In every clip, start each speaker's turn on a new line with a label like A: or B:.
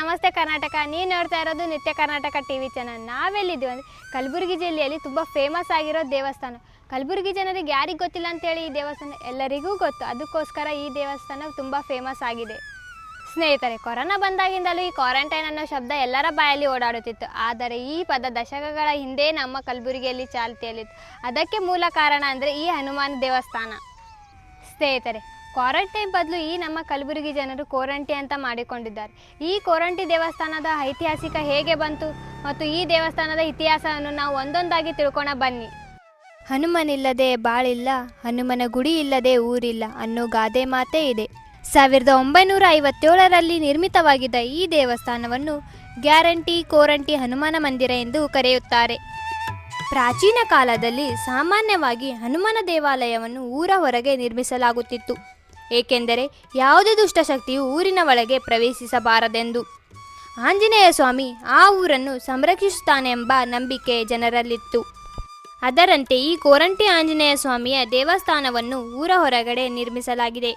A: ನಮಸ್ತೆ ಕರ್ನಾಟಕ. ನೀವು ನೋಡ್ತಾ ಇರೋದು Nitya Karnataka T V channel ನಾವೆಲ್ಲಿದ್ದೀವಿ ಅಂದರೆ ಕಲಬುರಗಿ ಜಿಲ್ಲೆಯಲ್ಲಿ ತುಂಬ ಫೇಮಸ್ ಆಗಿರೋ ದೇವಸ್ಥಾನ. ಕಲಬುರಗಿ ಜನರಿಗೆ ಯಾರಿಗೆ ಗೊತ್ತಿಲ್ಲ ಅಂತೇಳಿ ಈ ದೇವಸ್ಥಾನ? ಎಲ್ಲರಿಗೂ ಗೊತ್ತು. ಅದಕ್ಕೋಸ್ಕರ ಈ ದೇವಸ್ಥಾನ ತುಂಬ ಫೇಮಸ್ ಆಗಿದೆ. ಸ್ನೇಹಿತರೆ, ಕೊರೋನಾ ಬಂದಾಗಿಂದಲೂ ಈ ಕ್ವಾರಂಟೈನ್ ಅನ್ನೋ ಶಬ್ದ ಎಲ್ಲರ ಬಾಯಲ್ಲಿ ಓಡಾಡುತ್ತಿತ್ತು. ಆದರೆ ಈ ಪದ ದಶಕಗಳ ಹಿಂದೆ ನಮ್ಮ ಕಲಬುರಗಿಯಲ್ಲಿ ಚಾಲ್ತಿಯಲ್ಲಿತ್ತು. ಅದಕ್ಕೆ ಮೂಲ ಕಾರಣ ಅಂದರೆ ಈ ಹನುಮಾನ್ ದೇವಸ್ಥಾನ. ಸ್ನೇಹಿತರೆ ಕ್ವಾರಂಟೈನ್ ಬದಲು ಈ ನಮ್ಮ ಕಲಬುರಗಿ ಜನರು ಕೋರಂಟಿ ಅಂತ ಮಾಡಿಕೊಂಡಿದ್ದಾರೆ. ಈ ಕೋರಂಟಿ ದೇವಸ್ಥಾನದ ಐತಿಹಾಸಿಕ ಹೇಗೆ ಬಂತು ಮತ್ತು ಈ ದೇವಸ್ಥಾನದ ಇತಿಹಾಸವನ್ನು ನಾವು ಒಂದೊಂದಾಗಿ ತಿಳ್ಕೊಣ ಬನ್ನಿ. ಹನುಮನಿಲ್ಲದೆ ಬಾಳಿಲ್ಲ, ಹನುಮನ ಗುಡಿ ಇಲ್ಲದೆ ಊರಿಲ್ಲ ಅನ್ನೋ ಗಾದೆ ಮಾತೇ ಇದೆ. ಸಾವಿರದ ಒಂಬೈನೂರ ಐವತ್ತೇಳರಲ್ಲಿ ನಿರ್ಮಿತವಾಗಿದ್ದ ಈ ದೇವಸ್ಥಾನವನ್ನು ಗ್ಯಾರಂಟಿ ಕೋರಂಟಿ ಹನುಮಾನ ಮಂದಿರ ಎಂದು ಕರೆಯುತ್ತಾರೆ. ಪ್ರಾಚೀನ ಕಾಲದಲ್ಲಿ ಸಾಮಾನ್ಯವಾಗಿ ಹನುಮನ ದೇವಾಲಯವನ್ನು ಊರ ಹೊರಗೆ ನಿರ್ಮಿಸಲಾಗುತ್ತಿತ್ತು. ಏಕೆಂದರೆ ಯಾವುದೇ ದುಷ್ಟಶಕ್ತಿಯು ಊರಿನ ಒಳಗೆ ಪ್ರವೇಶಿಸಬಾರದೆಂದು. ಆಂಜನೇಯ ಸ್ವಾಮಿ ಆ ಊರನ್ನು ಸಂರಕ್ಷಿಸುತ್ತಾನೆಂಬ ನಂಬಿಕೆ ಜನರಲ್ಲಿತ್ತು. ಅದರಂತೆ ಈ ಕೋರಂಟಿ ಆಂಜನೇಯ ಸ್ವಾಮಿಯ ದೇವಸ್ಥಾನವನ್ನು ಊರ ಹೊರಗಡೆ ನಿರ್ಮಿಸಲಾಗಿದೆ.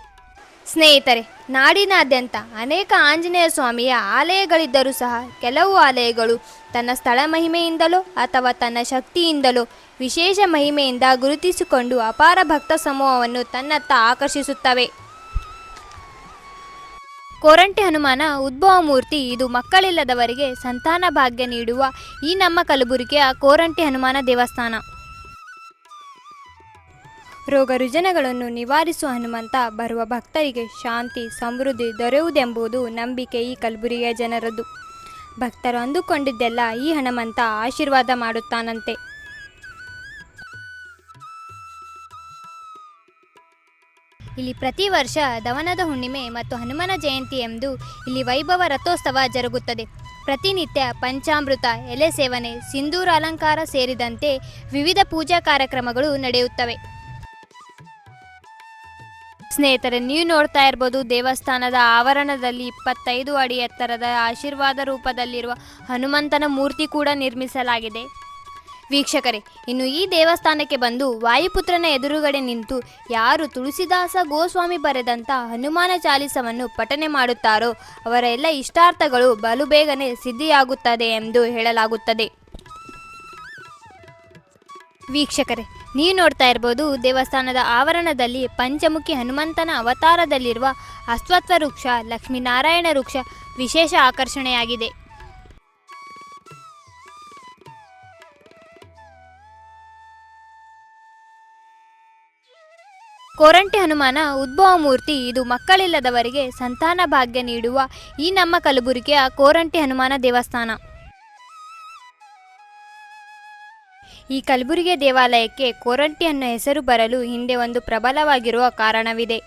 A: ಸ್ನೇಹಿತರೆ, ನಾಡಿನಾದ್ಯಂತ ಅನೇಕ ಆಂಜನೇಯ ಸ್ವಾಮಿಯ ಆಲಯಗಳಿದ್ದರೂ ಸಹ ಕೆಲವು ಆಲಯಗಳು ತನ್ನ ಸ್ಥಳ ಮಹಿಮೆಯಿಂದಲೋ ಅಥವಾ ತನ್ನ ಶಕ್ತಿಯಿಂದಲೋ ವಿಶೇಷ ಮಹಿಮೆಯಿಂದ ಗುರುತಿಸಿಕೊಂಡು ಅಪಾರ ಭಕ್ತ ಸಮೂಹವನ್ನು ತನ್ನತ್ತ ಆಕರ್ಷಿಸುತ್ತವೆ. ಕೋರಂಟಿ ಹನುಮಾನ, ಉದ್ಭವ ಮೂರ್ತಿ ಇದು ಮಕ್ಕಳಿಲ್ಲದವರಿಗೆ ಸಂತಾನ ಭಾಗ್ಯ ನೀಡುವ ಈ ನಮ್ಮ ಕಲಬುರಗಿಯ ಕೋರಂಟಿ ಹನುಮಾನ ದೇವಸ್ಥಾನ. ರೋಗ ರುಜಿನಗಳನ್ನು ನಿವಾರಿಸುವ ಹನುಮಂತ, ಬರುವ ಭಕ್ತರಿಗೆ ಶಾಂತಿ, ಸಮೃದ್ಧಿ ದೊರೆಯುವುದೆಂಬುದು ನಂಬಿಕೆ ಈ ಕಲಬುರಗಿಯ ಜನರದ್ದು. ಭಕ್ತರು ಅಂದುಕೊಂಡಿದ್ದೆಲ್ಲ ಈ ಹನುಮಂತ ಆಶೀರ್ವಾದ ಮಾಡುತ್ತಾನಂತೆ. ಇಲ್ಲಿ ಪ್ರತಿ ವರ್ಷ ದವನದ ಹುಣ್ಣಿಮೆ ಮತ್ತು ಹನುಮನ ಜಯಂತಿ ಎಂದು ಇಲ್ಲಿ ವೈಭವ ರಥೋತ್ಸವ ಜರುಗುತ್ತದೆ. ಪ್ರತಿನಿತ್ಯ ಪಂಚಾಮೃತ, ಎಲೆ ಸೇವನೆ ಸಿಂಧೂರ ಅಲಂಕಾರ ಸೇರಿದಂತೆ ವಿವಿಧ ಪೂಜಾ ಕಾರ್ಯಕ್ರಮಗಳು ನಡೆಯುತ್ತವೆ. ಸ್ನೇಹಿತರೆ, ನೀವು ನೋಡ್ತಾ ಇರ್ಬೋದು ದೇವಸ್ಥಾನದ ಆವರಣದಲ್ಲಿ ಇಪ್ಪತ್ತೈದು ಅಡಿ ಎತ್ತರದ ಆಶೀರ್ವಾದ ರೂಪದಲ್ಲಿರುವ ಹನುಮಂತನ ಮೂರ್ತಿ ಕೂಡ ನಿರ್ಮಿಸಲಾಗಿದೆ. ವೀಕ್ಷಕರೇ, ಇನ್ನು ಈ ದೇವಸ್ಥಾನಕ್ಕೆ ಬಂದು ವಾಯುಪುತ್ರನ ಎದುರುಗಡೆ ನಿಂತು ಯಾರು ತುಳಸಿದಾಸ ಗೋಸ್ವಾಮಿ ಬರೆದಂಥ ಹನುಮಾನ ಚಾಲಿಸವನ್ನು ಪಠನೆ ಮಾಡುತ್ತಾರೋ, ಅವರ ಎಲ್ಲ ಇಷ್ಟಾರ್ಥಗಳು ಬಲು ಬೇಗನೆ ಸಿದ್ಧಿಯಾಗುತ್ತದೆ ಎಂದು ಹೇಳಲಾಗುತ್ತದೆ. ವೀಕ್ಷಕರೇ, ನೀವು ನೋಡ್ತಾ ಇರ್ಬೋದು, ದೇವಸ್ಥಾನದ ಆವರಣದಲ್ಲಿ ಪಂಚಮುಖಿ ಹನುಮಂತನ ಅವತಾರದಲ್ಲಿರುವ ಅಸ್ವತ್ವ ವೃಕ್ಷ, ಲಕ್ಷ್ಮೀನಾರಾಯಣ ವೃಕ್ಷ ವಿಶೇಷ ಆಕರ್ಷಣೆಯಾಗಿದೆ. ಕೋರಂಟಿ ಹನುಮಾನ, ಉದ್ಭವ ಮೂರ್ತಿ, ಇದು ಮಕ್ಕಳಿಲ್ಲದವರಿಗೆ ಸಂತಾನ ಭಾಗ್ಯ ನೀಡುವ ಈ ನಮ್ಮ ಕಲಬುರಗಿಯ ಕೋರಂಟಿ ಹನುಮಾನ ದೇವಸ್ಥಾನ. ಈ ಕಲಬುರಗಿ ದೇವಾಲಯಕ್ಕೆ ಕೋರಂಟಿ ಅನ್ನೋ ಹೆಸರು ಬರಲು ಹಿಂದೆ ಒಂದು ಪ್ರಬಲವಾಗಿರುವ ಕಾರಣವಿದೆ.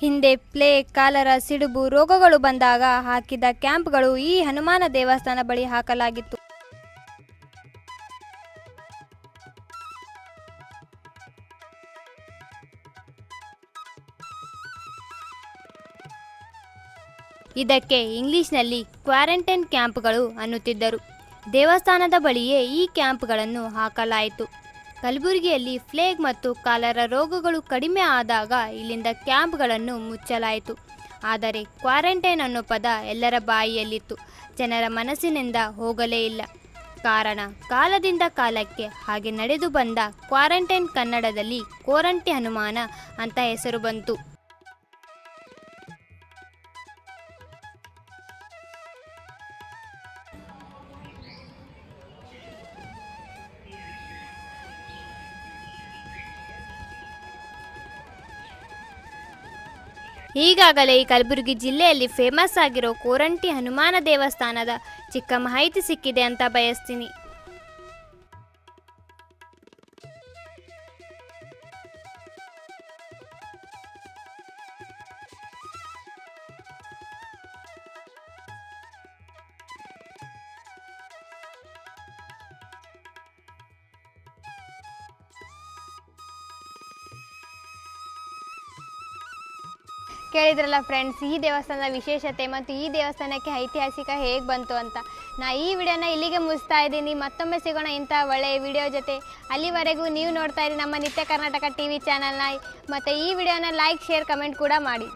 A: ಹಿಂದೆ ಪ್ಲೇ, ಕಾಲರ, ಸಿಡುಬು, ರೋಗಗಳು ಬಂದಾಗ ಹಾಕಿದ ಕ್ಯಾಂಪ್ಗಳು ಈ ಹನುಮಾನ ದೇವಸ್ಥಾನ ಬಳಿ ಹಾಕಲಾಗಿತ್ತು. ಇದಕ್ಕೆ ಇಂಗ್ಲಿಷ್ನಲ್ಲಿ ಕ್ವಾರಂಟೈನ್ ಕ್ಯಾಂಪ್ಗಳು ಅನ್ನುತ್ತಿದ್ದರು. ದೇವಸ್ಥಾನದ ಬಳಿಯೇ ಈ ಕ್ಯಾಂಪ್ಗಳನ್ನು ಹಾಕಲಾಯಿತು. ಕಲಬುರಗಿಯಲ್ಲಿ ಫ್ಲೇಗ್ ಮತ್ತು ಕಾಲರ ರೋಗಗಳು ಕಡಿಮೆ ಆದಾಗ ಇಲ್ಲಿಂದ ಕ್ಯಾಂಪ್ಗಳನ್ನು ಮುಚ್ಚಲಾಯಿತು. ಆದರೆ ಕ್ವಾರಂಟೈನ್ ಅನ್ನೋ ಪದ ಎಲ್ಲರ ಬಾಯಿಯಲ್ಲಿತ್ತು. ಜನರ ಮನಸ್ಸಿನಿಂದ ಹೋಗಲೇ ಇಲ್ಲ. ಕಾರಣ ಕಾಲದಿಂದ ಕಾಲಕ್ಕೆ ಹಾಗೆ ನಡೆದು ಬಂದ ಕ್ವಾರಂಟೈನ್ ಕನ್ನಡದಲ್ಲಿ ಕೋರಂಟಿ ಹನುಮಾನ ಅಂತ ಹೆಸರು ಬಂತು. ಈಗಾಗಲೇ ಈ ಕಲಬುರಗಿ ಜಿಲ್ಲೆಯಲ್ಲಿ ಫೇಮಸ್ ಆಗಿರೋ ಕೋರಂಟಿ ಹನುಮಾನ ದೇವಸ್ಥಾನದ ಚಿಕ್ಕ ಮಾಹಿತಿ ಸಿಕ್ಕಿದೆ ಅಂತ ಬಯಸ್ತೀನಿ. ಕೇಳಿದ್ರಲ್ಲ ಫ್ರೆಂಡ್ಸ್ ಈ ದೇವಸ್ಥಾನದ ವಿಶೇಷತೆ ಮತ್ತು ಈ ದೇವಸ್ಥಾನಕ್ಕೆ ಐತಿಹಾಸಿಕ ಹೇಗೆ ಬಂತು ಅಂತ. ನಾ ಈ ವಿಡಿಯೋನ ಇಲ್ಲಿಗೆ ಮುಗಿಸ್ತಾ ಇದ್ದೀನಿ. ಮತ್ತೊಮ್ಮೆ ಸಿಗೋಣ ಇಂಥ ಒಳ್ಳೆಯ ವಿಡಿಯೋ ಜೊತೆ. ಅಲ್ಲಿವರೆಗೂ ನೀವು ನೋಡ್ತಾ ಇರಿ ನಮ್ಮ ನಿತ್ಯ ಕರ್ನಾಟಕ ಟಿ ವಿ ಚಾನಲ್ನ ಮತ್ತು ಈ ವಿಡಿಯೋನ ಲೈಕ್ ಶೇರ್ ಕಮೆಂಟ್ ಕೂಡ ಮಾಡಿ.